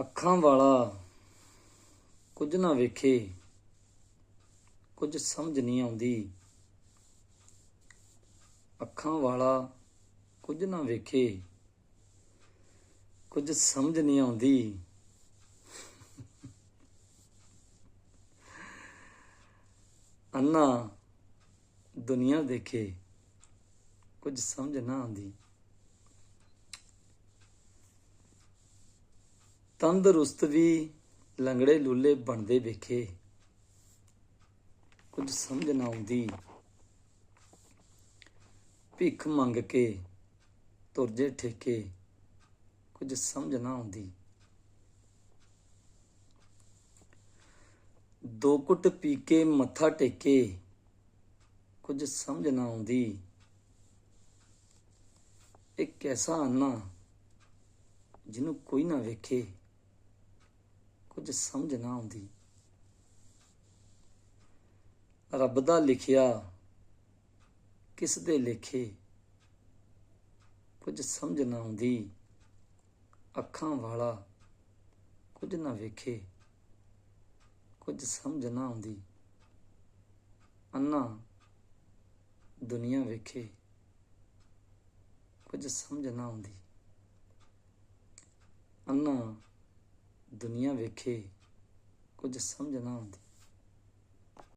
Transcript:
ਅੱਖਾਂ ਵਾਲਾ ਕੁਝ ਨਾ ਵੇਖੇ, ਕੁਝ ਸਮਝ ਨਹੀਂ ਆਉਂਦੀ। ਅੱਖਾਂ ਵਾਲਾ ਕੁਝ ਨਾ ਵੇਖੇ, ਕੁਝ ਸਮਝ ਨਹੀਂ ਆਉਂਦੀ। ਅੰਨਾ ਦੁਨੀਆ ਦੇਖੇ, ਕੁਝ ਸਮਝ ਨਾ ਆਉਂਦੀ। ਤੰਦਰੁਸਤ ਵੀ ਲੰਗੜੇ ਲੁੱਲੇ ਬਣਦੇ ਵੇਖੇ। ਕੁਝ ਸਮਝ ਨਾ ਆਉਂਦੀ। ਭਿੱਖ ਮੰਗ ਕੇ ਤੁਰਜੇ ਠੇਕੇ। ਕੁਝ ਸਮਝ ਨਾ ਆਉਂਦੀ। ਦੋ ਕੁੱਟ ਪੀ ਕੇ ਮੱਥਾ ਟੇਕੇ। ਕੁਝ ਸਮਝ ਨਾ ਆਉਂਦੀ। ਇੱਕ ਐਸਾ ਅੰਨਾ ਜਿਹਨੂੰ ਕੋਈ ਨਾ ਵੇਖੇ। ਕੁਝ ਸਮਝ ਨਾ ਆਉਂਦੀ। ਰੱਬ ਦਾ ਲਿਖਿਆ ਕਿਸ ਦੇ ਲੇਖੇ, ਕੁਝ ਸਮਝ ਨਾ ਆਉਂਦੀ। ਅੱਖਾਂ ਵਾਲਾ ਕੁਝ ਨਾ ਵੇਖੇ, ਕੁਝ ਸਮਝ ਨਾ ਆਉਂਦੀ। ਅੰਨਾ ਦੁਨੀਆ ਵੇਖੇ, ਕੁਝ ਸਮਝ ਨਾ ਆਉਂਦੀ। ਅੰਨਾ ਦੁਨੀਆ ਵੇਖੇ ਕੁਝ ਸਮਝ ਨਾ ਆਉਂਦੀ।